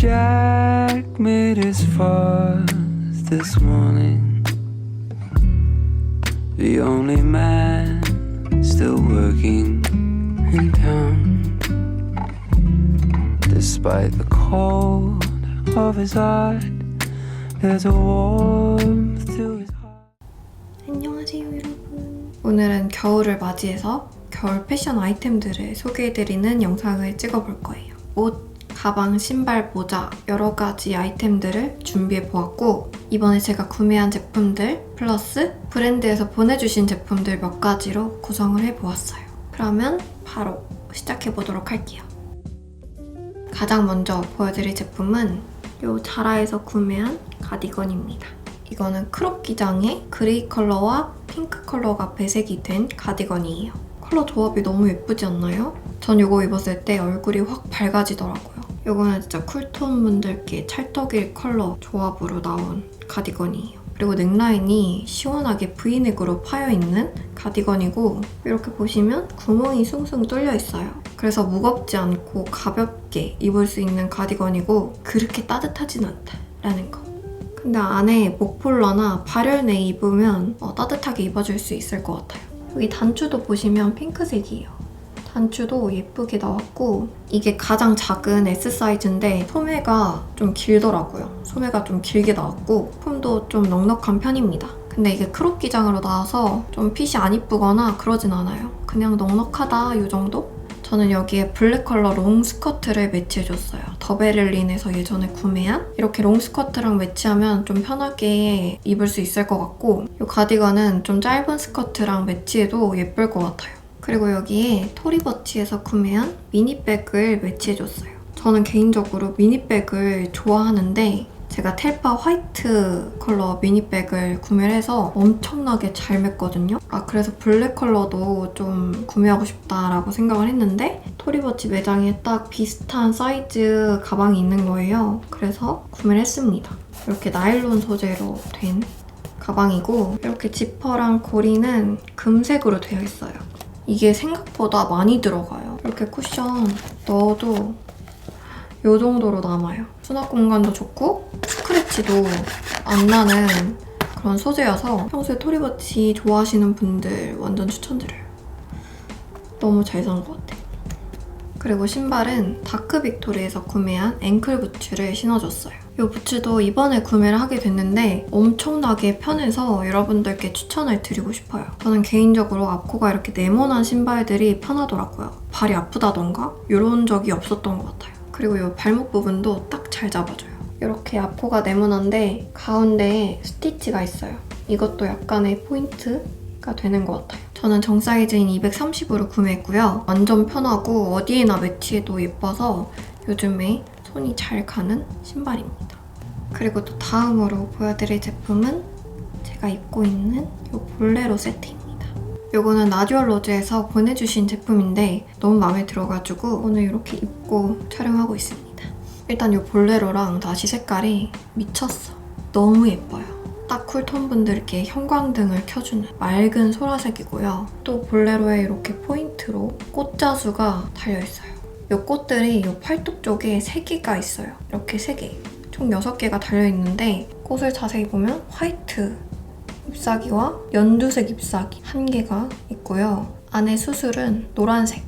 Jack made his fuss this morning. The only man still working in town. Despite the cold of his heart, there's a warmth to his heart. 안녕하세요 여러분 오늘은 겨울을 맞이해서 겨울 패션 아이템들을 소개해드리는 영상을 찍어볼 거예요 옷, 가방, 신발, 모자 여러 가지 아이템들을 준비해 보았고 이번에 제가 구매한 제품들 플러스 브랜드에서 보내주신 제품들 몇 가지로 구성을 해 보았어요 그러면 바로 시작해 보도록 할게요 가장 먼저 보여드릴 제품은 이 자라에서 구매한 가디건입니다 이거는 크롭 기장에 그레이 컬러와 핑크 컬러가 배색이 된 가디건이에요. 컬러 조합이 너무 예쁘지 않나요? 전 이거 입었을 때 얼굴이 확 밝아지더라고요. 이거는 진짜 쿨톤 분들께 찰떡일 컬러 조합으로 나온 가디건이에요. 그리고 넥라인이 시원하게 브이넥으로 파여있는 가디건이고 이렇게 보시면 구멍이 숭숭 뚫려 있어요. 그래서 무겁지 않고 가볍게 입을 수 있는 가디건이고 그렇게 따뜻하진 않다라는 거. 근데 안에 목폴러나 발열내 입으면 어, 따뜻하게 입어줄 수 있을 것 같아요. 여기 단추도 보시면 핑크색이에요. 단추도 예쁘게 나왔고 이게 가장 작은 S 사이즈인데 소매가 좀 길더라고요. 소매가 좀 길게 나왔고 품도 좀 넉넉한 편입니다. 근데 이게 크롭 기장으로 나와서 좀 핏이 안 이쁘거나 그러진 않아요. 그냥 넉넉하다 이 정도? 저는 여기에 블랙 컬러 롱 스커트를 매치해줬어요. 더베를린에서 예전에 구매한 이렇게 롱 스커트랑 매치하면 좀 편하게 입을 수 있을 것 같고 이 가디건은 좀 짧은 스커트랑 매치해도 예쁠 것 같아요. 그리고 여기에 토리버치에서 구매한 미니백을 매치해줬어요. 저는 개인적으로 미니백을 좋아하는데 제가 텔파 화이트 컬러 미니백을 구매를 해서 엄청나게 잘 맸거든요. 아 그래서 블랙 컬러도 좀 구매하고 싶다라고 생각을 했는데 토리버치 매장에 딱 비슷한 사이즈 가방이 있는 거예요. 그래서 구매를 했습니다. 이렇게 나일론 소재로 된 가방이고 이렇게 지퍼랑 고리는 금색으로 되어 있어요. 이게 생각보다 많이 들어가요. 이렇게 쿠션 넣어도 이 정도로 남아요. 수납 공간도 좋고 스크래치도 안 나는 그런 소재여서 평소에 토리버치 좋아하시는 분들 완전 추천드려요. 너무 잘 산 것 같아. 그리고 신발은 다크 빅토리에서 구매한 앵클 부츠를 신어줬어요. 이 부츠도 이번에 구매를 하게 됐는데 엄청나게 편해서 여러분들께 추천을 드리고 싶어요. 저는 개인적으로 앞코가 이렇게 네모난 신발들이 편하더라고요. 발이 아프다던가 이런 적이 없었던 것 같아요. 그리고 이 발목 부분도 딱 잘 잡아줘요. 이렇게 앞코가 네모난데 가운데에 스티치가 있어요. 이것도 약간의 포인트가 되는 것 같아요. 저는 정 사이즈인 230으로 구매했고요. 완전 편하고 어디에나 매치해도 예뻐서 요즘에 손이 잘 가는 신발입니다. 그리고 또 다음으로 보여드릴 제품은 제가 입고 있는 이 볼레로 세트입니다. 요거는 나듀얼 로즈에서 보내주신 제품인데 너무 마음에 들어가지고 오늘 이렇게 입고 촬영하고 있습니다. 일단 이 볼레로랑 나시 색깔이 미쳤어. 너무 예뻐요. 딱 쿨톤 분들께 형광등을 켜주는 맑은 소라색이고요. 또 볼레로에 이렇게 포인트로 꽃자수가 달려있어요. 이 꽃들이 이 팔뚝 쪽에 3개가 있어요. 이렇게 3개. 총 6개가 달려있는데 꽃을 자세히 보면 화이트 잎사귀와 연두색 잎사귀 한 개가 있고요. 안에 수술은 노란색.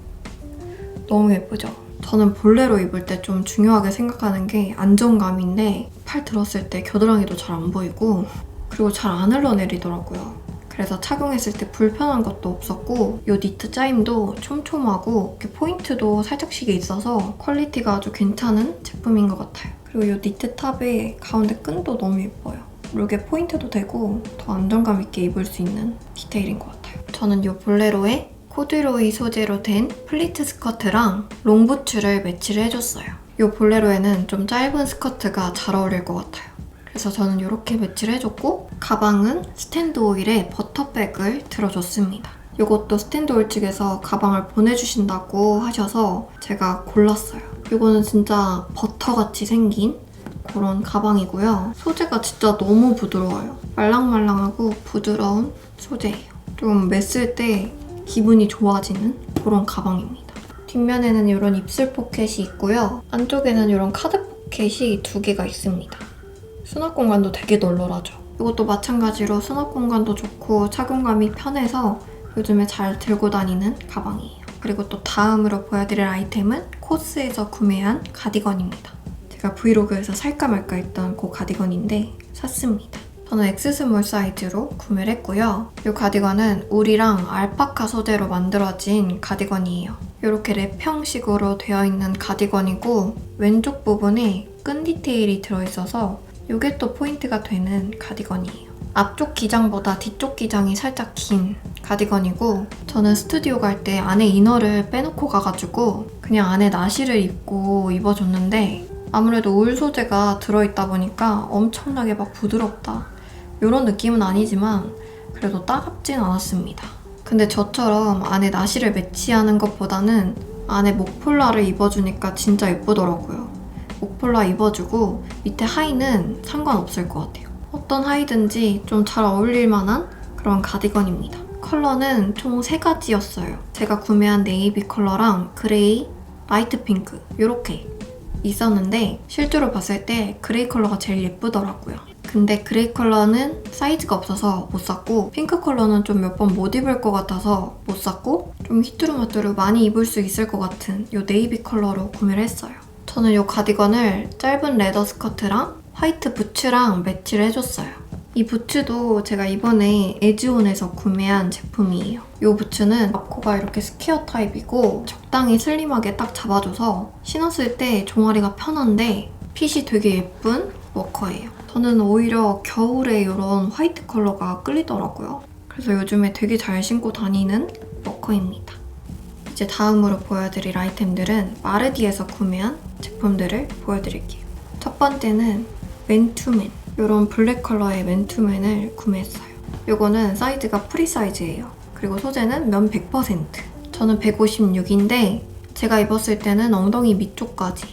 너무 예쁘죠? 저는 볼레로 입을 때 좀 중요하게 생각하는 게 안정감인데 팔 들었을 때 겨드랑이도 잘 안 보이고 그리고 잘 안 흘러내리더라고요. 그래서 착용했을 때 불편한 것도 없었고 이 니트 짜임도 촘촘하고 이렇게 포인트도 살짝씩에 있어서 퀄리티가 아주 괜찮은 제품인 것 같아요. 그리고 이 니트 탑의 가운데 끈도 너무 예뻐요. 이게 포인트도 되고 더 안정감 있게 입을 수 있는 디테일인 것 같아요. 저는 이 볼레로에 코듀로이 소재로 된 플리트 스커트랑 롱부츠를 매치를 해줬어요. 이 볼레로에는 좀 짧은 스커트가 잘 어울릴 것 같아요. 그래서 저는 이렇게 매치를 해줬고 가방은 스탠드 오일에 버터백을 들어줬습니다. 이것도 스탠드 오일 측에서 가방을 보내주신다고 하셔서 제가 골랐어요. 이거는 진짜 버터같이 생긴 그런 가방이고요. 소재가 진짜 너무 부드러워요. 말랑말랑하고 부드러운 소재예요. 좀 맸을 때 기분이 좋아지는 그런 가방입니다. 뒷면에는 이런 입술 포켓이 있고요. 안쪽에는 이런 카드 포켓이 두 개가 있습니다. 수납 공간도 되게 널널하죠. 이것도 마찬가지로 수납 공간도 좋고 착용감이 편해서 요즘에 잘 들고 다니는 가방이에요. 그리고 또 다음으로 보여드릴 아이템은 코스에서 구매한 가디건입니다. 제가 브이로그에서 살까 말까 했던 그 가디건인데 샀습니다. 저는 엑스스몰 사이즈로 구매를 했고요. 이 가디건은 울이랑 알파카 소재로 만들어진 가디건이에요. 이렇게 랩 형식으로 되어 있는 가디건이고 왼쪽 부분에 끈 디테일이 들어있어서 이게 또 포인트가 되는 가디건이에요. 앞쪽 기장보다 뒤쪽 기장이 살짝 긴 가디건이고 저는 스튜디오 갈 때 안에 이너를 빼놓고 가가지고 그냥 안에 나시를 입고 입어줬는데 아무래도 울 소재가 들어있다 보니까 엄청나게 막 부드럽다 이런 느낌은 아니지만 그래도 따갑진 않았습니다. 근데 저처럼 안에 나시를 매치하는 것보다는 안에 목폴라를 입어주니까 진짜 예쁘더라고요. 목폴라 입어주고 밑에 하의는 상관없을 것 같아요. 어떤 하의든지 좀 잘 어울릴 만한 그런 가디건입니다. 컬러는 총 3가지였어요. 제가 구매한 네이비 컬러랑 그레이, 라이트 핑크 이렇게 있었는데 실제로 봤을 때 그레이 컬러가 제일 예쁘더라고요. 근데 그레이 컬러는 사이즈가 없어서 못 샀고 핑크 컬러는 좀 몇 번 못 입을 것 같아서 못 샀고 좀 히트루마뚜루 많이 입을 수 있을 것 같은 이 네이비 컬러로 구매를 했어요. 저는 이 가디건을 짧은 레더 스커트랑 화이트 부츠랑 매치를 해줬어요. 이 부츠도 제가 이번에 에즈온에서 구매한 제품이에요. 이 부츠는 앞코가 이렇게 스퀘어 타입이고 적당히 슬림하게 딱 잡아줘서 신었을 때 종아리가 편한데 핏이 되게 예쁜 워커예요. 저는 오히려 겨울에 이런 화이트 컬러가 끌리더라고요. 그래서 요즘에 되게 잘 신고 다니는 워커입니다. 이제 다음으로 보여드릴 아이템들은 마르디에서 구매한 제품들을 보여드릴게요. 첫 번째는 맨투맨. 이런 블랙 컬러의 맨투맨을 구매했어요. 이거는 사이즈가 프리 사이즈예요. 그리고 소재는 면 100%. 저는 156인데 제가 입었을 때는 엉덩이 밑쪽까지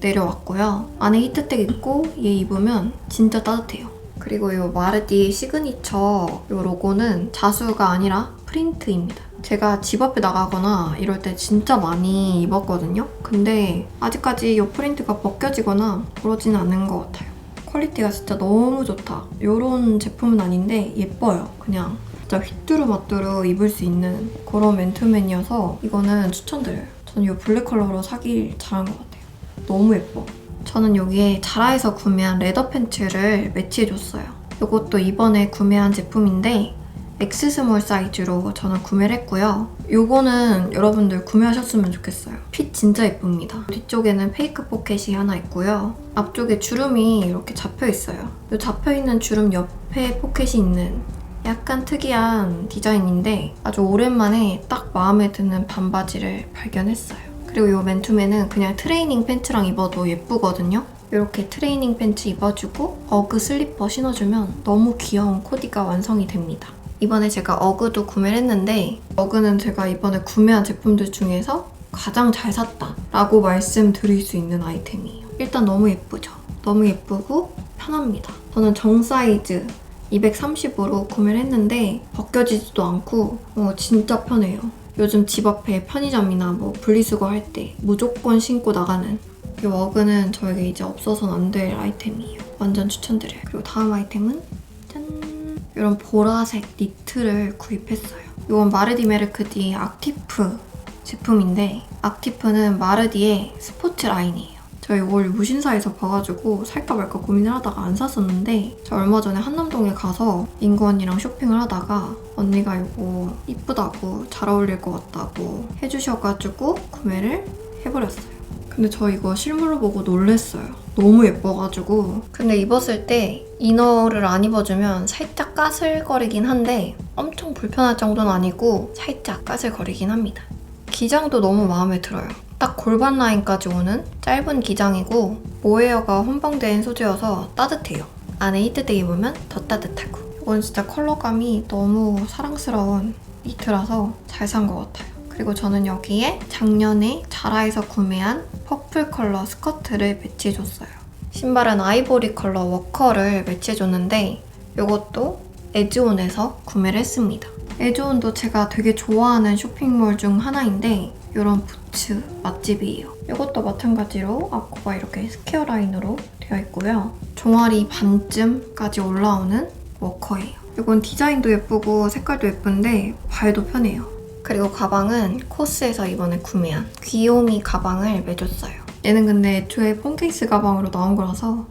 내려왔고요. 안에 히트텍 있고 얘 입으면 진짜 따뜻해요. 그리고 이 마르디 시그니처 이 로고는 자수가 아니라 프린트입니다. 제가 집 앞에 나가거나 이럴 때 진짜 많이 입었거든요. 근데 아직까지 이 프린트가 벗겨지거나 그러지는 않는 것 같아요. 퀄리티가 진짜 너무 좋다. 이런 제품은 아닌데 예뻐요. 그냥 진짜 휘뚜루마뚜루 입을 수 있는 그런 맨투맨이어서 이거는 추천드려요. 저는 이 블랙 컬러로 사길 잘한 것 같아요. 너무 예뻐. 저는 여기에 자라에서 구매한 레더 팬츠를 매치해줬어요. 이것도 이번에 구매한 제품인데 엑스 스몰 사이즈로 저는 구매를 했고요. 요거는 여러분들 구매하셨으면 좋겠어요. 핏 진짜 예쁩니다. 뒤쪽에는 페이크 포켓이 하나 있고요. 앞쪽에 주름이 이렇게 잡혀 있어요. 이 잡혀 있는 주름 옆에 포켓이 있는 약간 특이한 디자인인데 아주 오랜만에 딱 마음에 드는 반바지를 발견했어요. 그리고 이 맨투맨은 그냥 트레이닝 팬츠랑 입어도 예쁘거든요. 이렇게 트레이닝 팬츠 입어주고 어그 슬리퍼 신어주면 너무 귀여운 코디가 완성이 됩니다. 이번에 제가 어그도 구매를 했는데 어그는 제가 이번에 구매한 제품들 중에서 가장 잘 샀다 라고 말씀드릴 수 있는 아이템이에요. 일단 너무 예쁘죠? 너무 예쁘고 편합니다. 저는 정 사이즈 230으로 구매를 했는데 벗겨지지도 않고 어, 진짜 편해요. 요즘 집 앞에 편의점이나 뭐 분리수거 할 때 무조건 신고 나가는 이 워그는 저에게 이제 없어서는 안 될 아이템이에요. 완전 추천드려요. 그리고 다음 아이템은 짠! 이런 보라색 니트를 구입했어요. 이건 마르디 메르크디 악티프 제품인데 악티프는 마르디의 스포츠 라인이에요. 저 이걸 무신사에서 봐가지고 살까 말까 고민을 하다가 안 샀었는데 저 얼마 전에 한남동에 가서 인구 언니랑 쇼핑을 하다가 언니가 이거 이쁘다고 잘 어울릴 것 같다고 해주셔가지고 구매를 해버렸어요. 근데 저 이거 실물로 보고 놀랬어요. 너무 예뻐가지고. 근데 입었을 때 이너를 안 입어주면 살짝 까슬거리긴 한데 엄청 불편할 정도는 아니고 살짝 까슬거리긴 합니다. 기장도 너무 마음에 들어요. 딱 골반 라인까지 오는 짧은 기장이고 모헤어가 혼방된 소재여서 따뜻해요. 안에 히트텍 입으면 더 따뜻하고. 이건 진짜 컬러감이 너무 사랑스러운 니트라서 잘 산 것 같아요. 그리고 저는 여기에 작년에 자라에서 구매한 퍼플 컬러 스커트를 매치해줬어요. 신발은 아이보리 컬러 워커를 매치해줬는데 이것도 에즈온에서 구매를 했습니다. 에즈온도 제가 되게 좋아하는 쇼핑몰 중 하나인데 이런 부츠 맛집이에요. 이것도 마찬가지로 앞코가 이렇게 스퀘어 라인으로 되어 있고요. 종아리 반쯤까지 올라오는 워커예요. 이건 디자인도 예쁘고 색깔도 예쁜데 발도 편해요. 그리고 가방은 코스에서 이번에 구매한 귀요미 가방을 매줬어요. 얘는 근데 애초에 폰케이스 가방으로 나온 거라서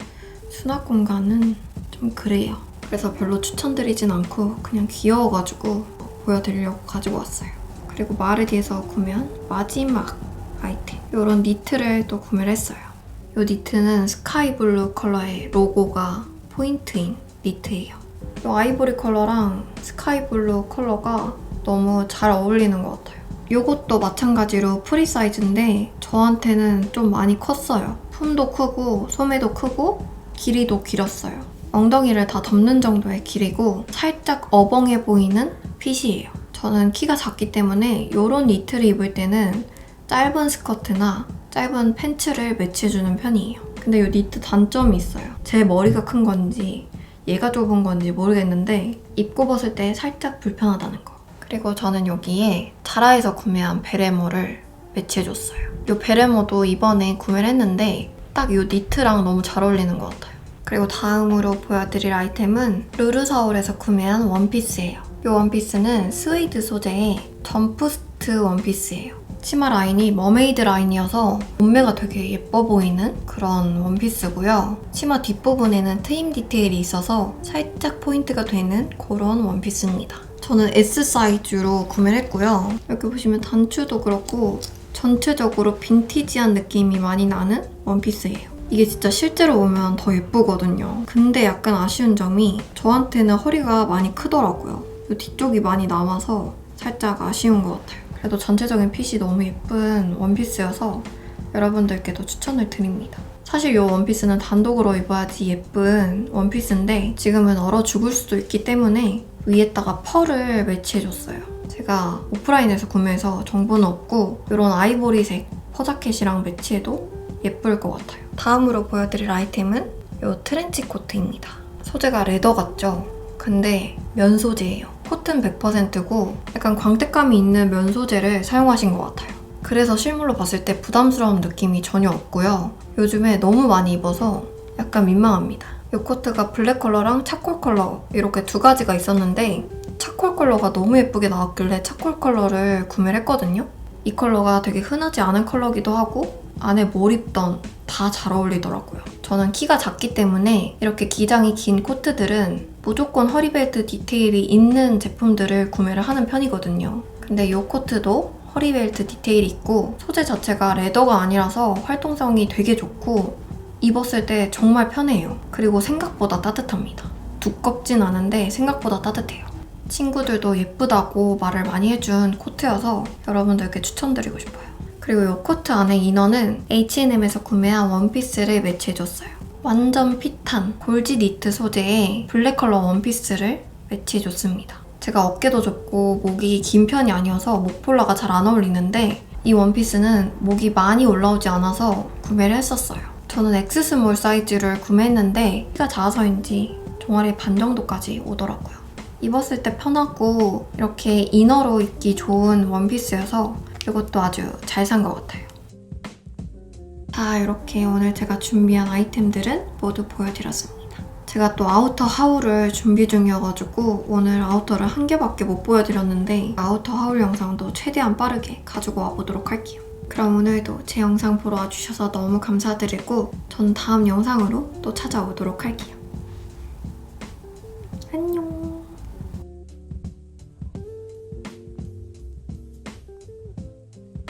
수납 공간은 좀 그래요. 그래서 별로 추천드리진 않고 그냥 귀여워가지고 보여드리려고 가지고 왔어요. 그리고 마르디에서 구매한 마지막 아이템. 이런 니트를 또 구매를 했어요. 이 니트는 스카이 블루 컬러의 로고가 포인트인 니트예요. 이 아이보리 컬러랑 스카이 블루 컬러가 너무 잘 어울리는 것 같아요. 이것도 마찬가지로 프리 사이즈인데 저한테는 좀 많이 컸어요. 품도 크고 소매도 크고 길이도 길었어요. 엉덩이를 다 덮는 정도의 길이고 살짝 어벙해 보이는 핏이에요. 저는 키가 작기 때문에 이런 니트를 입을 때는 짧은 스커트나 짧은 팬츠를 매치해주는 편이에요. 근데 이 니트 단점이 있어요. 제 머리가 큰 건지 얘가 좁은 건지 모르겠는데 입고 벗을 때 살짝 불편하다는 거. 그리고 저는 여기에 자라에서 구매한 베레모를 매치해줬어요. 이 베레모도 이번에 구매를 했는데 딱 이 니트랑 너무 잘 어울리는 것 같아요. 그리고 다음으로 보여드릴 아이템은 르르서울에서 구매한 원피스예요. 이 원피스는 스웨이드 소재의 점프스트 원피스예요. 치마 라인이 머메이드 라인이어서 몸매가 되게 예뻐 보이는 그런 원피스고요. 치마 뒷부분에는 트임 디테일이 있어서 살짝 포인트가 되는 그런 원피스입니다. 저는 S 사이즈로 구매를 했고요. 여기 보시면 단추도 그렇고 전체적으로 빈티지한 느낌이 많이 나는 원피스예요. 이게 진짜 실제로 오면 더 예쁘거든요. 근데 약간 아쉬운 점이 저한테는 허리가 많이 크더라고요. 이 뒤쪽이 많이 남아서 살짝 아쉬운 것 같아요. 그래도 전체적인 핏이 너무 예쁜 원피스여서 여러분들께도 추천을 드립니다. 사실 이 원피스는 단독으로 입어야지 예쁜 원피스인데 지금은 얼어 죽을 수도 있기 때문에 위에다가 펄을 매치해줬어요. 제가 오프라인에서 구매해서 정보는 없고 이런 아이보리색 퍼자켓이랑 매치해도 예쁠 것 같아요. 다음으로 보여드릴 아이템은 이 트렌치 코트입니다. 소재가 레더 같죠? 근데 면 소재예요. 코튼 100%고 약간 광택감이 있는 면 소재를 사용하신 것 같아요. 그래서 실물로 봤을 때 부담스러운 느낌이 전혀 없고요. 요즘에 너무 많이 입어서 약간 민망합니다. 이 코트가 블랙 컬러랑 차콜 컬러 이렇게 두 가지가 있었는데 차콜 컬러가 너무 예쁘게 나왔길래 차콜 컬러를 구매를 했거든요. 이 컬러가 되게 흔하지 않은 컬러기도 하고 안에 뭘 입던 다 잘 어울리더라고요. 저는 키가 작기 때문에 이렇게 기장이 긴 코트들은 무조건 허리벨트 디테일이 있는 제품들을 구매를 하는 편이거든요. 근데 이 코트도 허리벨트 디테일이 있고 소재 자체가 레더가 아니라서 활동성이 되게 좋고 입었을 때 정말 편해요. 그리고 생각보다 따뜻합니다. 두껍진 않은데 생각보다 따뜻해요. 친구들도 예쁘다고 말을 많이 해준 코트여서 여러분들께 추천드리고 싶어요. 그리고 이 코트 안에 이너는 H&M에서 구매한 원피스를 매치해줬어요. 완전 핏한 골지 니트 소재의 블랙 컬러 원피스를 매치해줬습니다. 제가 어깨도 좁고 목이 긴 편이 아니어서 목 폴라가 잘 안 어울리는데 이 원피스는 목이 많이 올라오지 않아서 구매를 했었어요. 저는 X 스몰 사이즈를 구매했는데 키가 작아서인지 종아리 반 정도까지 오더라고요. 입었을 때 편하고 이렇게 이너로 입기 좋은 원피스여서 이것도 아주 잘 산 것 같아요. 자, 이렇게 오늘 제가 준비한 아이템들은 모두 보여드렸습니다. 제가 또 아우터 하울을 준비 중이어가지고 오늘 아우터를 한 개밖에 못 보여드렸는데 아우터 하울 영상도 최대한 빠르게 가지고 와보도록 할게요. 그럼 오늘도 제 영상 보러 와주셔서 너무 감사드리고 전 다음 영상으로 또 찾아오도록 할게요.